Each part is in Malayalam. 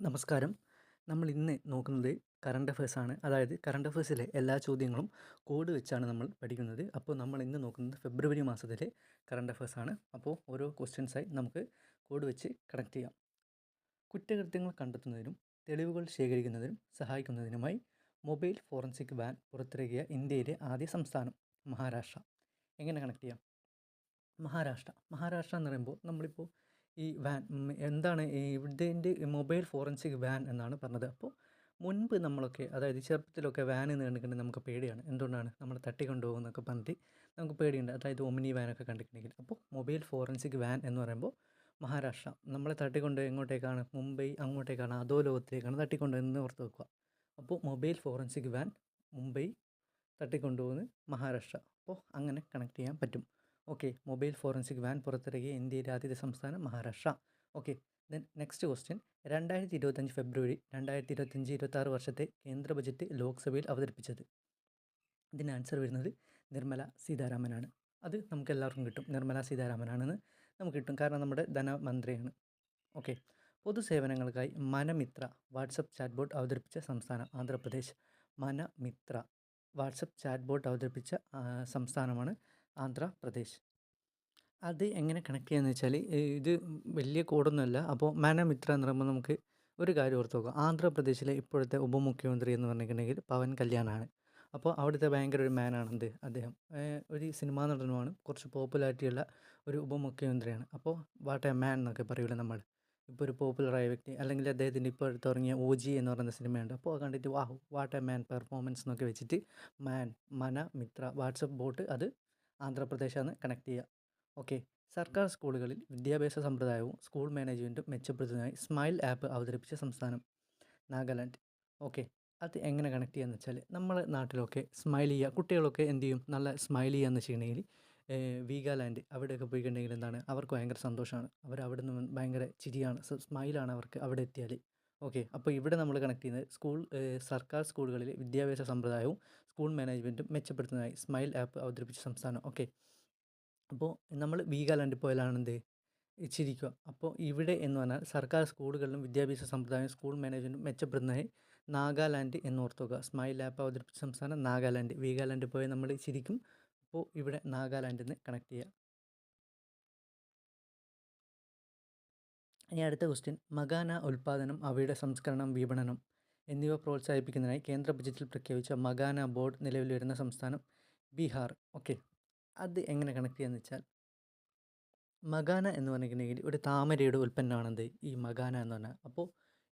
നമസ്കാരം. നമ്മൾ ഇന്ന് നോക്കുന്നത് കറണ്ട് ആണ്. അതായത് കറണ്ട് അഫേഴ്സിലെ എല്ലാ ചോദ്യങ്ങളും കോഡ് വെച്ചാണ് നമ്മൾ പഠിക്കുന്നത്. അപ്പോൾ നമ്മൾ ഇന്ന് നോക്കുന്നത് ഫെബ്രുവരി മാസത്തിലെ കറണ്ട് ആണ്. അപ്പോൾ ഓരോ ക്വസ്റ്റ്യൻസായി നമുക്ക് കോഡ് വെച്ച് കണക്ട് ചെയ്യാം. കുറ്റകൃത്യങ്ങൾ കണ്ടെത്തുന്നതിനും തെളിവുകൾ ശേഖരിക്കുന്നതിനും സഹായിക്കുന്നതിനുമായി മൊബൈൽ ഫോറൻസിക് വാൻ പുറത്തിറക്കിയ ഇന്ത്യയിലെ ആദ്യ സംസ്ഥാനം മഹാരാഷ്ട്ര. എങ്ങനെ കണക്ട് ചെയ്യാം? മഹാരാഷ്ട്ര. മഹാരാഷ്ട്ര എന്ന് പറയുമ്പോൾ നമ്മളിപ്പോൾ ഈ വാൻ എന്താണ് ഇതിന്റെ മൊബൈൽ ഫോറൻസിക് വാൻ എന്നാണ് പറഞ്ഞത്. അപ്പോൾ മുൻപ് നമ്മളൊക്കെ അതായത് ചെറുപ്പത്തിലൊക്കെ വാൻ എന്ന് കണ്ടിട്ടുണ്ടെങ്കിൽ നമുക്ക് പേടിയാണ്. എന്തുകൊണ്ടാണ്? നമ്മൾ തട്ടിക്കൊണ്ടുപോകുന്നൊക്കെ പറഞ്ഞിട്ട് നമുക്ക് പേടിയുണ്ട്. അതായത് ഒമിനി വാനൊക്കെ കണ്ടിട്ടുണ്ടെങ്കിൽ. അപ്പോൾ മൊബൈൽ ഫോറൻസിക് വാൻ എന്ന് പറയുമ്പോൾ മഹാരാഷ്ട്ര. നമ്മളെ തട്ടിക്കൊണ്ട് എങ്ങോട്ടേക്കാണ്? മുംബൈ അങ്ങോട്ടേക്കാണ്? അതോ ലോകത്തേക്കാണ് തട്ടിക്കൊണ്ട് എന്ന് ഓർത്ത് വെക്കുക. അപ്പോൾ മൊബൈൽ ഫോറൻസിക് വാൻ മുംബൈ തട്ടിക്കൊണ്ടുപോകുന്നത് മഹാരാഷ്ട്ര. അപ്പോൾ അങ്ങനെ കണക്ട് ചെയ്യാൻ പറ്റും. ഓക്കെ മൊബൈൽ ഫോറൻസിക് വാൻ പുറത്തിറക്കിയ ഇന്ത്യയിലെ ആദ്യത്തെ സംസ്ഥാനം Maharashtra. Okay then next question രണ്ടായിരത്തി ഇരുപത്തഞ്ച് ഫെബ്രുവരി രണ്ടായിരത്തി ഇരുപത്തഞ്ച് ഇരുപത്താറ് വർഷത്തെ കേന്ദ്ര ബജറ്റ് ലോക്സഭയിൽ അവതരിപ്പിച്ചത്. ഇതിന്റെ ആൻസർ വരുന്നത് നിർമ്മല സീതാരാമനാണ്. അത് നമുക്ക് എല്ലാവർക്കും കിട്ടും. നിർമ്മല സീതാരാമനാണെന്ന് നമുക്ക് കിട്ടും. കാരണം നമ്മുടെ ധനമന്ത്രിയാണ്. ഓക്കെ പൊതുസേവനങ്ങൾക്കായി മനമിത്ര വാട്സപ്പ് ചാറ്റ് ബോട്ട് അവതരിപ്പിച്ച സംസ്ഥാനം Andhra Pradesh. Manamitra WhatsApp chat bot അവതരിപ്പിച്ച സംസ്ഥാനമാണ് ആന്ധ്രാപ്രദേശ്. അത് എങ്ങനെ കണക്ട് ചെയ്യാന്ന് വെച്ചാൽ ഇത് വലിയ കോഡൊന്നുമല്ല അപ്പോൾ മാനമിത്ര എന്ന് പറയുമ്പോൾ നമുക്ക് ഒരു കാര്യം ഓർത്ത് നോക്കാം. ആന്ധ്രാപ്രദേശിലെ ഇപ്പോഴത്തെ ഉപമുഖ്യമന്ത്രി എന്ന് പറഞ്ഞിട്ടുണ്ടെങ്കിൽ പവൻ കല്യാണാണ്. അപ്പോൾ അവിടുത്തെ ഭയങ്കര ഒരു മാനാണ് എന്ത് അദ്ദേഹം ഒരു സിനിമാ നടനുമാണ്. കുറച്ച് പോപ്പുലാരിറ്റിയുള്ള ഒരു ഉപമുഖ്യമന്ത്രിയാണ്. അപ്പോൾ വാട്ട് എ മാൻ എന്നൊക്കെ പറയൂലേ നമ്മൾ. ഇപ്പോൾ ഒരു പോപ്പുലറായ വ്യക്തി അല്ലെങ്കിൽ അദ്ദേഹത്തിന്റെ ഇപ്പോൾ അടുത്ത് ഇറങ്ങിയ ഒ ജി എന്ന് പറയുന്ന സിനിമയുണ്ട്. അപ്പോൾ കണ്ടിട്ട് വാഹ് വാട്ട് എ മാൻ പെർഫോമൻസ് എന്നൊക്കെ വെച്ചിട്ട് മാൻ മന മിത്ര വാട്സപ്പ് ബോട്ട് അത് ആന്ധ്രാപ്രദേശാണ് കണക്ട് ചെയ്യുക ഓക്കെ സർക്കാർ സ്കൂളുകളിൽ വിദ്യാഭ്യാസ സമ്പ്രദായവും സ്കൂൾ മാനേജ്മെന്റും മെച്ചപ്പെടുത്തുന്നതിനായി സ്മൈൽ ആപ്പ് അവതരിപ്പിച്ച സംസ്ഥാനം നാഗാലാൻഡ്. ഓക്കെ അത് എങ്ങനെ കണക്ട് ചെയ്യാന്ന് വെച്ചാൽ നമ്മളെ നാട്ടിലൊക്കെ സ്മൈൽ ചെയ്യുക കുട്ടികളൊക്കെ എന്ത് ചെയ്യും? നല്ല സ്മൈൽ ചെയ്യുക എന്ന് വെച്ചിട്ടുണ്ടെങ്കിൽ വീഗാലാൻഡ് അവിടെയൊക്കെ പോയിട്ടുണ്ടെങ്കിൽ എന്താണ്? അവർക്ക് ഭയങ്കര സന്തോഷമാണ്. അവർ അവിടെ നിന്ന് ഭയങ്കര ചിരിയാണ് സ്മൈലാണ് അവർക്ക് അവിടെ എത്തിയാൽ ഓക്കെ. അപ്പോൾ ഇവിടെ നമ്മൾ കണക്ട് ചെയ്യുന്നത് സ്കൂൾ സർക്കാർ സ്കൂളുകളിലെ വിദ്യാഭ്യാസ സമ്പ്രദായവും സ്കൂൾ മാനേജ്മെന്റും മെച്ചപ്പെടുത്തുന്നതായി സ്മൈൽ ആപ്പ് അവതരിപ്പിച്ച സംസ്ഥാനം. ഓക്കെ. അപ്പോൾ നമ്മൾ വീഗാലാൻഡ് പോയാലാണ് എന്ത്? ചിരിക്കുക. അപ്പോൾ ഇവിടെ എന്ന് പറഞ്ഞാൽ സർക്കാർ സ്കൂളുകളിലും വിദ്യാഭ്യാസ സമ്പ്രദായം സ്കൂൾ മാനേജ്മെന്റും മെച്ചപ്പെടുന്നതായി നാഗാലാൻഡ് എന്ന് ഓർത്തുക സ്മൈൽ ആപ്പ് അവതരിപ്പിച്ച സംസ്ഥാനം നാഗാലാൻഡ്. വീഗാലാൻഡ് പോയാൽ നമ്മൾ ചിരിക്കും. അപ്പോൾ ഇവിടെ നാഗാലാൻഡിൽ നിന്ന് കണക്ട് ചെയ്യുക ഇനി അടുത്ത ക്വസ്റ്റ്യൻ മകാന ഉൽപ്പാദനം അവയുടെ സംസ്കരണം വിപണനം എന്നിവ പ്രോത്സാഹിപ്പിക്കുന്നതിനായി കേന്ദ്ര ബജറ്റിൽ പ്രഖ്യാപിച്ച മകാന ബോർഡ് നിലവിൽ വരുന്ന സംസ്ഥാനം ബീഹാർ. ഓക്കെ അത് എങ്ങനെ കണക്ട് ചെയ്യാന്ന് വെച്ചാൽ മകാന എന്ന് പറഞ്ഞിട്ടുണ്ടെങ്കിൽ ഒരു താമരയുടെ ഉൽപ്പന്നമാണെന്ത് ഈ മകാന എന്ന് പറഞ്ഞാൽ. അപ്പോൾ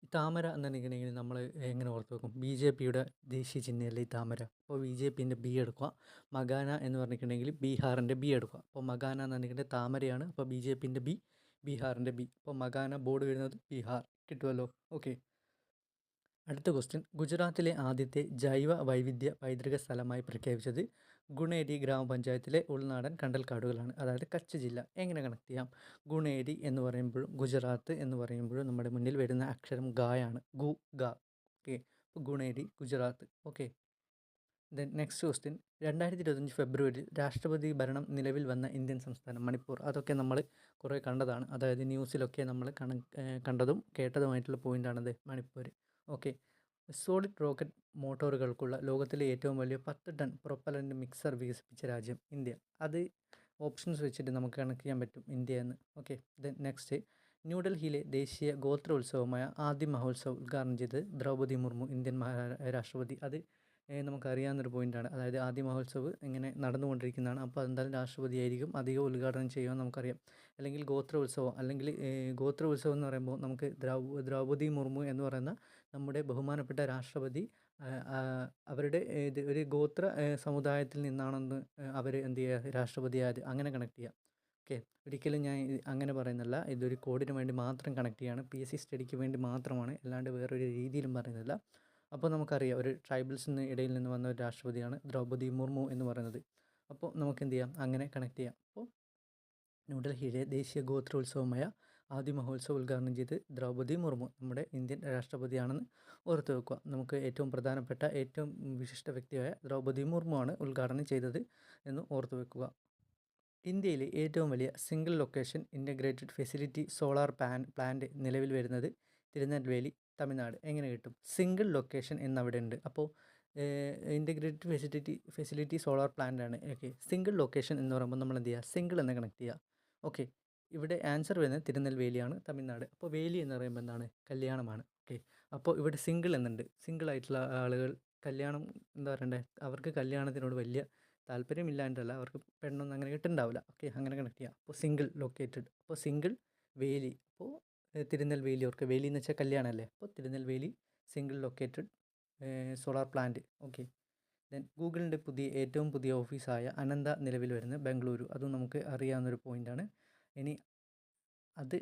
ഈ താമര എന്ന് പറഞ്ഞിട്ടുണ്ടെങ്കിൽ നമ്മൾ എങ്ങനെ ഓർത്ത് വെക്കും? ബി ജെ പിയുടെ ദേശീയ ചിഹ്നമല്ലേ ഈ താമര? അപ്പോൾ ബി ജെ പിന്റെ ബി എടുക്കുക. മകാന എന്ന് പറഞ്ഞിട്ടുണ്ടെങ്കിൽ ബീഹാറിന്റെ ബി എടുക്കുക. അപ്പോൾ മകാന എന്ന് പറഞ്ഞിട്ടുണ്ടെങ്കിൽ താമരയാണ്. അപ്പോൾ ബി ജെ പിന്റെ ബി ബീഹാറിന്റെ ബി അപ്പോൾ മകാന ബോർഡ് വരുന്നത് ബീഹാർ കിട്ടുമല്ലോ ഓക്കെ. അടുത്ത ക്വസ്റ്റ്യൻ ഗുജറാത്തിലെ ആദ്യത്തെ ജൈവ വൈവിധ്യ പൈതൃക സ്ഥലമായി പ്രഖ്യാപിച്ചത് ഗുണേരി ഗ്രാമപഞ്ചായത്തിലെ ഉൾനാടൻ കണ്ടൽക്കാടുകളാണ്. അതായത് കച്ച് ജില്ല. എങ്ങനെ കണക്ട് ചെയ്യാം? ഗുണേരി എന്ന് പറയുമ്പോഴും ഗുജറാത്ത് എന്ന് പറയുമ്പോഴും നമ്മുടെ മുന്നിൽ വരുന്ന അക്ഷരം ഗായാണ്. ഗു ഗ. ഓക്കെ. അപ്പോൾ ഗുണേരി Gujarat. Okay. Then next question രണ്ടായിരത്തി ഇരുപത്തഞ്ച് ഫെബ്രുവരിയിൽ രാഷ്ട്രപതി ഭരണം നിലവിൽ വന്ന ഇന്ത്യൻ സംസ്ഥാനം മണിപ്പൂർ. അതൊക്കെ നമ്മൾ കുറേ കണ്ടതാണ്. അതായത് ന്യൂസിലൊക്കെ നമ്മൾ കണ കണ്ടതും കേട്ടതുമായിട്ടുള്ള പോയിന്റാണത് മണിപ്പൂർ ഓക്കെ. സോളിഡ് റോക്കറ്റ് മോട്ടോറുകൾക്കുള്ള ലോകത്തിലെ ഏറ്റവും വലിയ പത്ത് ടൺ പ്രൊപ്പലന്റ് മിക്സർ വികസിപ്പിച്ച രാജ്യം ഇന്ത്യ. അത് ഓപ്ഷൻസ് വെച്ചിട്ട് നമുക്ക് കണക്ട് ചെയ്യാൻ പറ്റും ഇന്ത്യ എന്ന്. ഓക്കെ. Then next. ന്യൂഡൽഹിയിലെ ദേശീയ ഗോത്രോത്സവമായ ആദ്യ മഹോത്സവം ഉദ്ഘാടനം ചെയ്തത് ദ്രൗപദി മുർമു ഇന്ത്യൻ മഹാരാഷ്ട്രപതി അത് നമുക്കറിയാവുന്നൊരു പോയിന്റാണ് അതായത് ആദ്യ മഹോത്സവ് ഇങ്ങനെ നടന്നുകൊണ്ടിരിക്കുന്നതാണ്. അപ്പോൾ എന്തായാലും രാഷ്ട്രപതി ആയിരിക്കും അധികം ഉദ്ഘാടനം ചെയ്യുമെന്ന് നമുക്കറിയാം. അല്ലെങ്കിൽ ഗോത്ര ഉത്സവം അല്ലെങ്കിൽ ഗോത്ര ഉത്സവം എന്ന് പറയുമ്പോൾ നമുക്ക് ദ്രൗ ദ്രൗപദി മുർമു എന്ന് പറയുന്ന നമ്മുടെ ബഹുമാനപ്പെട്ട രാഷ്ട്രപതി അവരുടെ ഇത് ഒരു ഗോത്ര സമുദായത്തിൽ നിന്നാണെന്ന് അവർ എന്ത് ചെയ്യുക രാഷ്ട്രപതിയായത് അങ്ങനെ കണക്ട് ചെയ്യുക ഓക്കെ? ഒരിക്കലും ഞാൻ അങ്ങനെ പറയുന്നില്ല ഇതൊരു കോഡിന് വേണ്ടി മാത്രം കണക്ട് ചെയ്യാണ്. പി എസ് സി സ്റ്റഡിക്ക് വേണ്ടി മാത്രമാണ്. അല്ലാണ്ട് വേറൊരു രീതിയിലും പറയുന്നില്ല അപ്പോൾ നമുക്കറിയാം ഒരു ട്രൈബൽസിന് ഇടയിൽ നിന്ന് വന്ന ഒരു രാഷ്ട്രപതിയാണ് ദ്രൗപദി മുർമു എന്ന് പറയുന്നത്. അപ്പോൾ നമുക്ക് എന്ത് ചെയ്യാം? അങ്ങനെ കണക്ട് ചെയ്യാം. അപ്പോൾ ന്യൂഡൽഹിയിലെ ദേശീയ ഗോത്രോത്സവമായ ആദ്യ മഹോത്സവം ഉദ്ഘാടനം ചെയ്ത് ദ്രൗപദി മുർമു നമ്മുടെ ഇന്ത്യൻ രാഷ്ട്രപതിയാണെന്ന് ഓർത്തു വെക്കുക. നമുക്ക് ഏറ്റവും പ്രധാനപ്പെട്ട ഏറ്റവും വിശിഷ്ട വ്യക്തിയായ ദ്രൗപദി ആണ് ഉദ്ഘാടനം ചെയ്തത് എന്ന് ഓർത്തു വെക്കുക. ഇന്ത്യയിലെ ഏറ്റവും വലിയ single location integrated facility solar pan plant നിലവിൽ വരുന്നത് തിരുനെൽവേലി തമിഴ്നാട് എങ്ങനെ കിട്ടും? സിംഗിൾ ലൊക്കേഷൻ എന്നവിടെ ഉണ്ട് അപ്പോൾ integrated facility facility solar plant ആണ്. ഓക്കെ സിംഗിൾ ലൊക്കേഷൻ എന്ന് പറയുമ്പോൾ നമ്മൾ എന്ത് ചെയ്യുക സിംഗിൾ എന്ന് കണക്ട് ചെയ്യുക ഓക്കെ ഇവിടെ ആൻസർ വരുന്നത് തിരുനെൽവേലിയാണ് തമിഴ്നാട്. അപ്പോൾ വേലി എന്ന് പറയുമ്പോൾ എന്താണ്? കല്യാണമാണ്. ഓക്കെ അപ്പോൾ ഇവിടെ സിംഗിൾ എന്നുണ്ട്. സിംഗിൾ ആയിട്ടുള്ള ആളുകൾ കല്യാണം എന്താ പറയണ്ടേ? അവർക്ക് കല്യാണത്തിനോട് വലിയ താല്പര്യമില്ലാണ്ടല്ല അവർക്ക് പെണ്ണൊന്നും അങ്ങനെ കിട്ടുന്നുണ്ടാവില്ല ഓക്കെ അങ്ങനെ കണക്ട് ചെയ്യാം. അപ്പോൾ സിംഗിൾ ലൊക്കേറ്റഡ് അപ്പോൾ സിംഗിൾ വേലി. അപ്പോൾ തിരുനെൽവേലി ഓർക്ക് വേലി എന്ന് വെച്ചാൽ കല്യാണമല്ലേ? അപ്പോൾ Tirunelveli single located solar plant okay then ഗൂഗിളിന്റെ പുതിയ ഏറ്റവും പുതിയ ഓഫീസായ അനന്ത നിലവിൽ വരുന്നത് ബംഗളൂരു. അതും നമുക്ക് അറിയാവുന്നൊരു പോയിന്റാണ് ഇനി അത്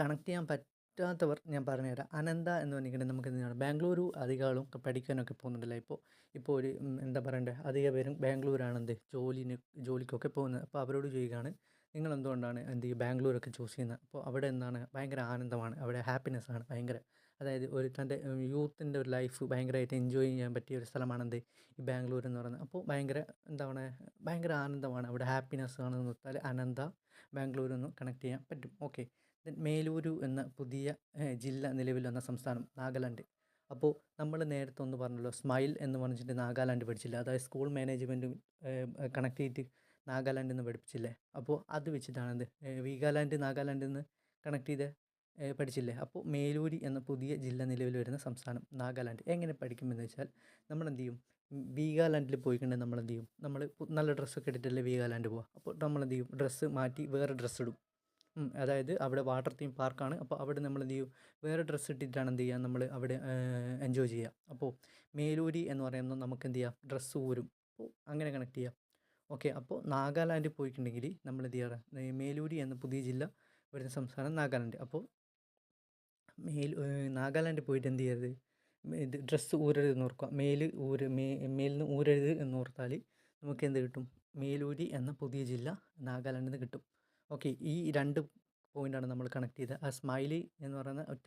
കണക്ട് ചെയ്യാൻ പറ്റാത്തവർ ഞാൻ പറഞ്ഞുതരാം. അനന്ത എന്ന് പറഞ്ഞിട്ടുണ്ടെങ്കിൽ നമുക്ക് എന്താണ് ബാംഗ്ലൂരു അധികാളും ആളും പഠിക്കാനൊക്കെ പോകുന്നുണ്ടല്ലോ? ഇപ്പോൾ ഇപ്പോൾ ഒരു എന്താ പറയണ്ടേ? അധിക പേരും ബാംഗ്ലൂരാണ് എന്ത്? ജോലിന് ജോലിക്കൊക്കെ പോകുന്നത്. അപ്പോൾ അവരോട് ചെയ്യുകയാണ് നിങ്ങൾ എന്തുകൊണ്ടാണ് എന്ത് ഈ ബാംഗ്ലൂരൊക്കെ ചൂസ് ചെയ്യുന്നത് അപ്പോൾ അവിടെ എന്താണ് ഭയങ്കര ആനന്ദമാണ് അവിടെ ഹാപ്പിനെസ് ആണ് ഭയങ്കര. അതായത് ഒരു തന്റെ യൂത്തിന്റെ ഒരു ലൈഫ് ഭയങ്കരമായിട്ട് എൻജോയ് ചെയ്യാൻ പറ്റിയ ഒരു സ്ഥലമാണ് എന്ത് ഈ ബാംഗ്ലൂർ എന്ന് പറയുന്നത്. അപ്പോൾ ഭയങ്കര എന്താണ് ഭയങ്കര ആനന്ദമാണ് അവിടെ ഹാപ്പിനെസ് ആണെന്ന് വെച്ചാൽ അനന്ത ഒന്ന് കണക്ട് ചെയ്യാൻ പറ്റും. ഓക്കെ ദെൻ മേലൂരു എന്ന പുതിയ ജില്ല നിലവിൽ വന്ന സംസ്ഥാനം നാഗാലാൻഡ്. അപ്പോൾ നമ്മൾ നേരത്തെ ഒന്ന് പറഞ്ഞല്ലോ സ്മൈൽ എന്ന് പറഞ്ഞിട്ട് നാഗാലാൻഡ് പഠിച്ചില്ല. അതായത് സ്കൂൾ മാനേജ്മെന്റും കണക്ട് ചെയ്തിട്ട് നാഗാലാൻഡ് എന്ന് പഠിപ്പിച്ചില്ലേ? അപ്പോൾ അത് വെച്ചിട്ടാണ് എന്ത് ഏഹ്, വീഗാലാൻഡ് നാഗാലാൻഡ് എന്ന് കണക്ട് ചെയ്ത് പഠിച്ചില്ലേ? അപ്പോൾ മേലൂരി എന്ന പുതിയ ജില്ല നിലവിൽ വരുന്ന സംസ്ഥാനം നാഗാലാൻഡ്. എങ്ങനെ പഠിക്കുമെന്ന് വെച്ചാൽ നമ്മൾ എന്ത് ചെയ്യും വീഗാലാൻഡിൽ പോയിട്ടുണ്ടെങ്കിൽ നമ്മൾ എന്ത് ചെയ്യും നമ്മൾ നല്ല ഡ്രസ്സൊക്കെ ഇട്ടിട്ടല്ലേ വീഗാലാൻഡ് പോവുക അപ്പോൾ നമ്മൾ എന്ത് ചെയ്യും ഡ്രസ്സ് മാറ്റി വേറെ ഡ്രസ്സ് ഇടും. അതായത് അവിടെ വാട്ടർ തീം പാർക്കാണ് അപ്പോൾ അവിടെ നമ്മൾ എന്ത് ചെയ്യും വേറെ ഡ്രസ്സ് ഇട്ടിട്ടാണ് എന്ത് ചെയ്യുക നമ്മൾ അവിടെ എൻജോയ് ചെയ്യുക അപ്പോൾ മേലൂരി എന്ന് പറയുമ്പോൾ നമുക്ക് എന്ത് ചെയ്യാം ഡ്രസ്സ് ഊരും. അപ്പോൾ അങ്ങനെ കണക്ട് ചെയ്യാം. ഓക്കെ. അപ്പോൾ നാഗാലാൻഡിൽ പോയിട്ടുണ്ടെങ്കിൽ നമ്മൾ എന്ത് ചെയ്യാറ്? മേലൂരി എന്ന പുതിയ ജില്ല വരുന്ന സംസ്ഥാനം നാഗാലാൻഡ്. അപ്പോൾ മേൽ നാഗാലാൻഡിൽ പോയിട്ട് എന്ത് ചെയ്യരുത്? ഡ്രസ്സ് ഊരരുത് എന്ന് ഓർക്കുക. മേൽ ഊര് മേ മേലിൽ നിന്ന് ഊരരുത് എന്ന് ഓർത്താൽ നമുക്ക് എന്ത് കിട്ടും? മേലൂരി എന്ന പുതിയ ജില്ല നാഗാലാൻഡിൽ നിന്ന് കിട്ടും. ഓക്കെ. ഈ രണ്ട് പോയിന്റാണ് നമ്മൾ കണക്ട് ചെയ്തത്. ആ സ്മൈലി എന്ന് പറയുന്ന ഒറ്റ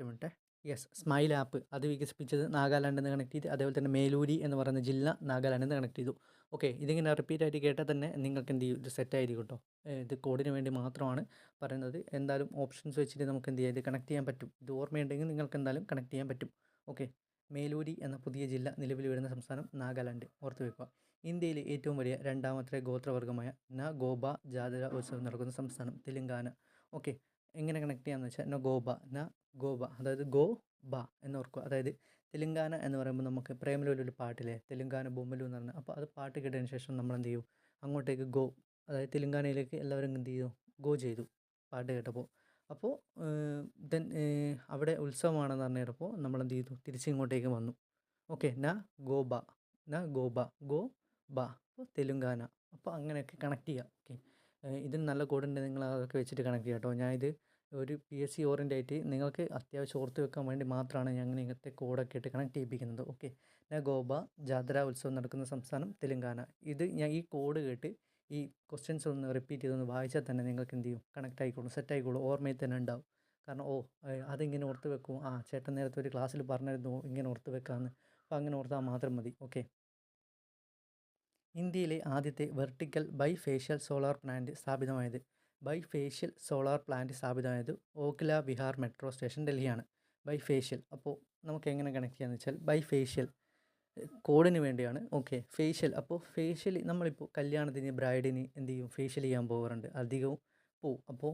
യെസ് സ്മൈൽ ആപ്പ്. അത് വികസിപ്പിച്ചത് നാഗാലാൻഡിൽ നിന്ന് കണക്ട് ചെയ്ത് അതേപോലെ തന്നെ മേലൂരി എന്ന് പറയുന്ന ജില്ല നാഗാലാൻഡിൽ നിന്ന് കണക്ട് ചെയ്തു. ഓക്കെ ഇതിങ്ങനെ റിപ്പീറ്റ് ആയിട്ട് കേട്ടാൽ തന്നെ നിങ്ങൾക്ക് എന്ത് ചെയ്യും? ഇത് സെറ്റായിരിക്കും കേട്ടോ. ഇത് കോഡിന് വേണ്ടി മാത്രമാണ് പറയുന്നത്. എന്തായാലും ഓപ്ഷൻസ് വെച്ചിട്ട് നമുക്ക് എന്ത് ചെയ്യാം? ഇത് കണക്ട് ചെയ്യാൻ പറ്റും. ഇത് ഓർമ്മയുണ്ടെങ്കിൽ നിങ്ങൾക്ക് എന്തായാലും കണക്ട് ചെയ്യാൻ പറ്റും. ഓക്കെ മേലൂരി എന്ന പുതിയ ജില്ല നിലവിൽ വരുന്ന സംസ്ഥാനം നാഗാലാൻഡ്. ഓർത്തു വെക്കുക. ഇന്ത്യയിലെ ഏറ്റവും വലിയ രണ്ടാമത്തെ ഗോത്രവർഗമായ നഗോബ ജാതര ഉത്സവം നടക്കുന്ന സംസ്ഥാനം തെലങ്കാന. ഓക്കെ എങ്ങനെ കണക്ട് ചെയ്യാമെന്ന് വെച്ചാൽ നഗോബ ന ഗോബ അതായത് ഗോ ബ എന്ന് ഓർക്കുക. അതായത് തെലുങ്കാന എന്ന് പറയുമ്പോൾ നമുക്ക് പ്രേമലൂലൊരു പാട്ടില്ലേ തെലുങ്കാന ബൊമ്മലു എന്ന് പറഞ്ഞാൽ അപ്പോൾ അത് പാട്ട് കേട്ടതിന് ശേഷം നമ്മൾ എന്ത് ചെയ്യും അങ്ങോട്ടേക്ക് ഗോ അതായത് തെലുങ്കാനയിലേക്ക് എല്ലാവരും എന്ത് ചെയ്തു ഗോ ചെയ്തു പാട്ട് കേട്ടപ്പോൾ അപ്പോൾ ദെൻ അവിടെ ഉത്സവമാണെന്ന് പറഞ്ഞപ്പോൾ നമ്മൾ എന്ത് ചെയ്തു തിരിച്ച് ഇങ്ങോട്ടേക്ക് വന്നു. ഓക്കെ ന ഗോബ ന ഗോബ ഗോ ബ അപ്പോൾ തെലുങ്കാന. അപ്പോൾ അങ്ങനെയൊക്കെ കണക്ട് ചെയ്യുക ഓക്കെ. ഇതിന് നല്ല കോഡുണ്ട് നിങ്ങൾ അതൊക്കെ വെച്ചിട്ട് കണക്ട് ചെയ്യുക കേട്ടോ ഞാൻ ഇത് ഒരു പി എസ് സി ഓറിയന്റ് ആയിട്ട് നിങ്ങൾക്ക് അത്യാവശ്യം ഓർത്ത് വെക്കാൻ വേണ്ടി മാത്രമാണ് ഞങ്ങൾ ഇങ്ങനത്തെ കോഡൊക്കെ ഇട്ട് കണക്ട് ചെയ്യിപ്പിക്കുന്നത്. ഓക്കെ ഞാൻ ഗോബ ജാത്ര ഉത്സവം നടക്കുന്ന സംസ്ഥാനം തെലുങ്കാന. ഇത് ഞാൻ ഈ കോഡ് കേട്ട് ഈ ക്വസ്റ്റ്യൻസ് ഒന്ന് റിപ്പീറ്റ് ചെയ്തൊന്ന് വായിച്ചാൽ തന്നെ നിങ്ങൾക്ക് എന്ത് ചെയ്യും? കണക്ട് ആയിക്കോളും സെറ്റ് ആയിക്കോളും ഓർമ്മയിൽ തന്നെ ഉണ്ടാവും. കാരണം ഓ അതിങ്ങനെ ഓർത്ത് വെക്കും. ആ ചേട്ടൻ നേരത്തെ ഒരു ക്ലാസ്സിൽ പറഞ്ഞിരുന്നു ഇങ്ങനെ ഓർത്ത് വെക്കാമെന്ന് അപ്പോൾ അങ്ങനെ ഓർത്താൽ മാത്രം മതി. ഓക്കെ ഇന്ത്യയിലെ ആദ്യത്തെ vertical bifacial solar plant സ്ഥാപിതമായത്. ബൈഫേഷ്യൽ സോളാർ പ്ലാന്റ് സ്ഥാപിതമായത് ഓഖ്ല ബിഹാർ മെട്രോ സ്റ്റേഷൻ ഡൽഹിയാണ്. ബൈഫേഷ്യൽ അപ്പോൾ നമുക്ക് എങ്ങനെ കണക്ട് ചെയ്യാന്ന് വെച്ചാൽ ബൈ ഫേഷ്യൽ കോഡിന് വേണ്ടിയാണ്. ഓക്കെ ഫേഷ്യൽ അപ്പോൾ ഫേഷ്യൽ നമ്മളിപ്പോൾ കല്യാണത്തിന് ബ്രൈഡിന് എന്ത് ചെയ്യും? ഫേഷ്യൽ ചെയ്യാൻ പോകാറുണ്ട് അധികവും പോവും. അപ്പോൾ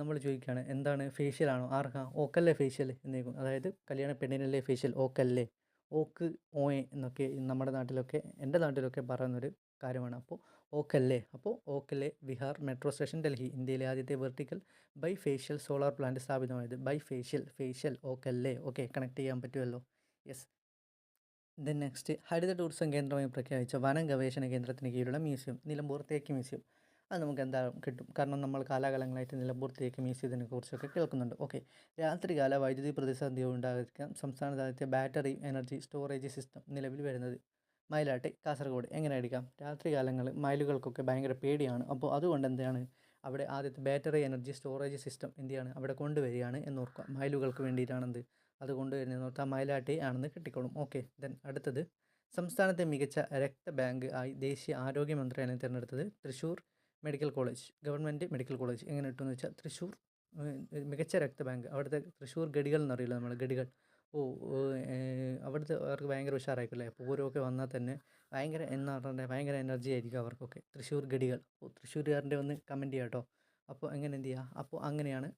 നമ്മൾ ചോദിക്കുകയാണ് എന്താണ് ഫേഷ്യൽ ആണോ? ആർക്കാ? ഓക്കല്ലേ ഫേഷ്യൽ? എന്നേക്കും അതായത് കല്യാണ പെണ്ണിനല്ലേ ഫേഷ്യൽ? ഓക്കല്ലേ. ഓക്ക് ഓയെ എന്നൊക്കെ നമ്മുടെ നാട്ടിലൊക്കെ എന്റെ നാട്ടിലൊക്കെ പറയുന്നൊരു കാര്യമാണ്. അപ്പോൾ ഓക്കല്ലേ? അപ്പോൾ ഓക്കല്ലേ ബിഹാർ മെട്രോ സ്റ്റേഷൻ ഡൽഹി ഇന്ത്യയിലെ ആദ്യത്തെ vertical bifacial solar plant സ്ഥാപിതമായത്. ബൈ ഫേഷ്യൽ ഫേഷ്യൽ ഓക്കല്ലേ? ഓക്കെ കണക്ട് ചെയ്യാൻ പറ്റുമല്ലോ. യെസ്. ദെൻ നെക്സ്റ്റ് ഹരിത ടൂറിസം കേന്ദ്രമായി പ്രഖ്യാപിച്ച വനം ഗവേഷണ കേന്ദ്രത്തിന് കീഴിലുള്ള മ്യൂസിയം നിലമ്പൂർ തേക്ക് മ്യൂസിയം. അത് നമുക്ക് എന്താ കിട്ടും? കാരണം നമ്മൾ കാലാകാലങ്ങളായിട്ട് നിലമ്പൂർ തേക്ക് മ്യൂസിയത്തിനെ കുറിച്ചൊക്കെ കേൾക്കുന്നുണ്ട്. ഓക്കെ. രാത്രികാല വൈദ്യുതി പ്രതിസന്ധി ഉണ്ടായിരിക്കാം സംസ്ഥാനത്താദ്യത്തെ ബാറ്ററി എനർജി സ്റ്റോറേജ് സിസ്റ്റം നിലവിൽ വരുന്നത് മയിലാട്ടെ കാസർഗോഡ് എങ്ങനെ അടിക്കാം രാത്രികാലങ്ങൾ മയിലുകൾക്കൊക്കെ ഭയങ്കര പേടിയാണ്. അപ്പോൾ അതുകൊണ്ട് എന്താണ്? അവിടെ ആദ്യത്തെ ബാറ്ററി എനർജി സ്റ്റോറേജ് സിസ്റ്റം എന്തെയാണ്? അവിടെ കൊണ്ടുവരികയാണ് എന്നോർക്കുക. മയിലുകൾക്ക് വേണ്ടിയിട്ടാണെന്ത്? അത് കൊണ്ടുവരുന്നത് ഓർത്താൽ മയിലാട്ടെ ആണെന്ന് കിട്ടിക്കോളും. ഓക്കെ. ദെൻ അടുത്തത്. സംസ്ഥാനത്തെ മികച്ച രക്തബാങ്ക് ആയി ദേശീയ ആരോഗ്യ മന്ത്രാലയം തിരഞ്ഞെടുത്തത് Thrissur medical college government medical college എങ്ങനെ കിട്ടുമെന്ന് വെച്ചാൽ തൃശ്ശൂർ മികച്ച രക്തബാങ്ക്. അവിടുത്തെ തൃശ്ശൂർ ഗഡികൾ എന്നറിയില്ല നമ്മൾ ഗഡികൾ ഓ അവിടുത്തെ അവർക്ക് ഭയങ്കര ഉഷാറായിരിക്കും അല്ലേ പൂരമൊക്കെ വന്നാൽ തന്നെ ഭയങ്കര എന്താ പറഞ്ഞാൽ ഭയങ്കര എനർജി ആയിരിക്കും അവർക്കൊക്കെ. തൃശ്ശൂർ ഗഡികൾ അപ്പോൾ തൃശ്ശൂരുകാരന്റെ ഒന്ന് കമന്റ് ചെയ്യാം കേട്ടോ അപ്പോൾ എങ്ങനെ എന്ത് ചെയ്യുക അപ്പോൾ അങ്ങനെയാണ്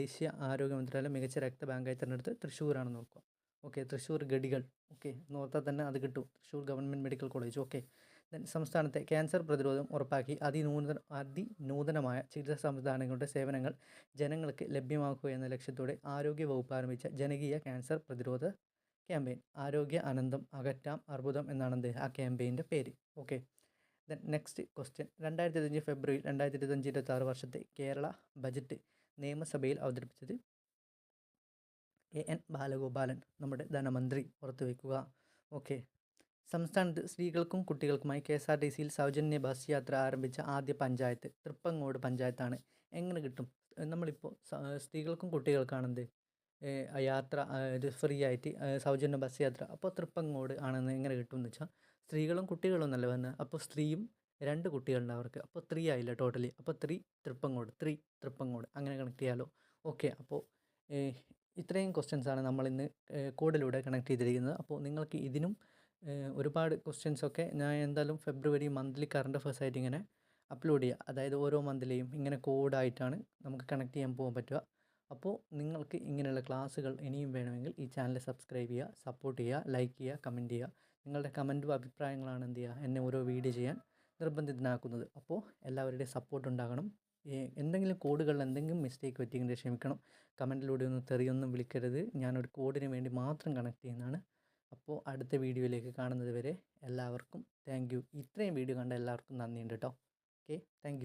ദേശീയ ആരോഗ്യ മന്ത്രാലയം മികച്ച രക്തബാങ്കായി തിരഞ്ഞെടുത്ത് തൃശ്ശൂരാണെന്ന് നോക്കുക. ഓക്കെ തൃശ്ശൂർ ഗഡികൾ ഓക്കെ നോർത്താൽ തന്നെ അത് കിട്ടും. Thrissur government medical college. Okay. സംസ്ഥാനത്തെ ക്യാൻസർ പ്രതിരോധം ഉറപ്പാക്കി അതിനൂതന അതിനൂതനമായ ചികിത്സാ സംവിധാനങ്ങളുടെ സേവനങ്ങൾ ജനങ്ങൾക്ക് ലഭ്യമാക്കുക എന്ന ലക്ഷ്യത്തോടെ ആരോഗ്യ വകുപ്പ് ആരംഭിച്ച ജനകീയ ക്യാൻസർ പ്രതിരോധ ക്യാമ്പയിൻ. ആരോഗ്യ അനന്തം അകറ്റാം അർബുദം എന്നാണ് ആ ക്യാമ്പയിന്റെ പേര്. ഓക്കെ. Then next question. രണ്ടായിരത്തി ഇരുപത്തഞ്ച് ഫെബ്രുവരി രണ്ടായിരത്തി ഇരുപത്തഞ്ച് ഇരുപത്തി ആറ് വർഷത്തെ കേരള ബജറ്റ് നിയമസഭയിൽ അവതരിപ്പിച്ചത് എ എൻ ബാലഗോപാലൻ നമ്മുടെ ധനമന്ത്രി. പുറത്തുവയ്ക്കുക ഓക്കെ. സംസ്ഥാനത്ത് സ്ത്രീകൾക്കും കുട്ടികൾക്കുമായി കെ എസ് ആർ ടി സിയിൽ സൗജന്യ ബസ് യാത്ര ആരംഭിച്ച ആദ്യ പഞ്ചായത്ത് തൃപ്പങ്ങോട് പഞ്ചായത്താണ്. എങ്ങനെ കിട്ടും? നമ്മളിപ്പോൾ സ്ത്രീകൾക്കും കുട്ടികൾക്കാണെന്ത്? യാത്ര ഇത് ഫ്രീ ആയിട്ട് സൗജന്യ ബസ് യാത്ര. അപ്പോൾ തൃപ്പങ്ങോട് ആണെന്ന് എങ്ങനെ കിട്ടും എന്ന് വെച്ചാൽ സ്ത്രീകളും കുട്ടികളും എന്നല്ല വന്നത് അപ്പോൾ സ്ത്രീയും രണ്ട് കുട്ടികളുണ്ട് അവർക്ക്. അപ്പോൾ ത്രീ ആയില്ല ടോട്ടലി? അപ്പോൾ ത്രീ തൃപ്പങ്ങോട് ത്രീ തൃപ്പങ്ങോട്. അങ്ങനെ കണക്ട് ചെയ്യാലോ? ഓക്കെ അപ്പോൾ ഇത്രയും ക്വസ്റ്റ്യൻസാണ് നമ്മളിന്ന് കോഡിലൂടെ കണക്ട് ചെയ്തിരിക്കുന്നത്. അപ്പോൾ നിങ്ങൾക്ക് ഇതിനും ഒരുപാട് ക്വസ്റ്റ്യൻസ് ഒക്കെ ഞാൻ എന്തായാലും ഫെബ്രുവരി മന്ത്ലി കറണ്ട് അഫേഴ്സ് ഇങ്ങനെ അപ്ലോഡ് ചെയ്യുക അതായത് ഓരോ മന്തിലെയും ഇങ്ങനെ കോഡായിട്ടാണ് നമുക്ക് കണക്ട് ചെയ്യാൻ പോകാൻ പറ്റുക. അപ്പോൾ നിങ്ങൾക്ക് ഇങ്ങനെയുള്ള ക്ലാസ്സുകൾ ഇനിയും വേണമെങ്കിൽ ഈ ചാനൽ സബ്സ്ക്രൈബ് ചെയ്യുക സപ്പോർട്ട് ചെയ്യുക ലൈക്ക് ചെയ്യുക കമന്റ് ചെയ്യുക നിങ്ങളുടെ കമന്റും അഭിപ്രായങ്ങളാണ് എന്ത് ചെയ്യുക? എന്നെ ഓരോ വീഡിയോ ചെയ്യാൻ നിർബന്ധിതനാക്കുന്നത്. അപ്പോൾ എല്ലാവരുടെയും സപ്പോർട്ട് ഉണ്ടാകണം. എന്തെങ്കിലും കോഡുകളിൽ എന്തെങ്കിലും മിസ്റ്റേക്ക് പറ്റിയെങ്കിൽ ക്ഷമിക്കണം. കമന്റിലൂടെ ഒന്ന് തെറിയൊന്നും വിളിക്കരുത്. ഞാനൊരു കോഡിന് വേണ്ടി മാത്രം കണക്ട് ചെയ്യുന്നതാണ് അപ്പോൾ അടുത്ത വീഡിയോയിലേക്ക് കാണുന്നത് വരെ എല്ലാവർക്കും താങ്ക് യു ഇത്രയും വീഡിയോ കണ്ട എല്ലാവർക്കും നന്ദിയുണ്ട് കേട്ടോ. Okay thank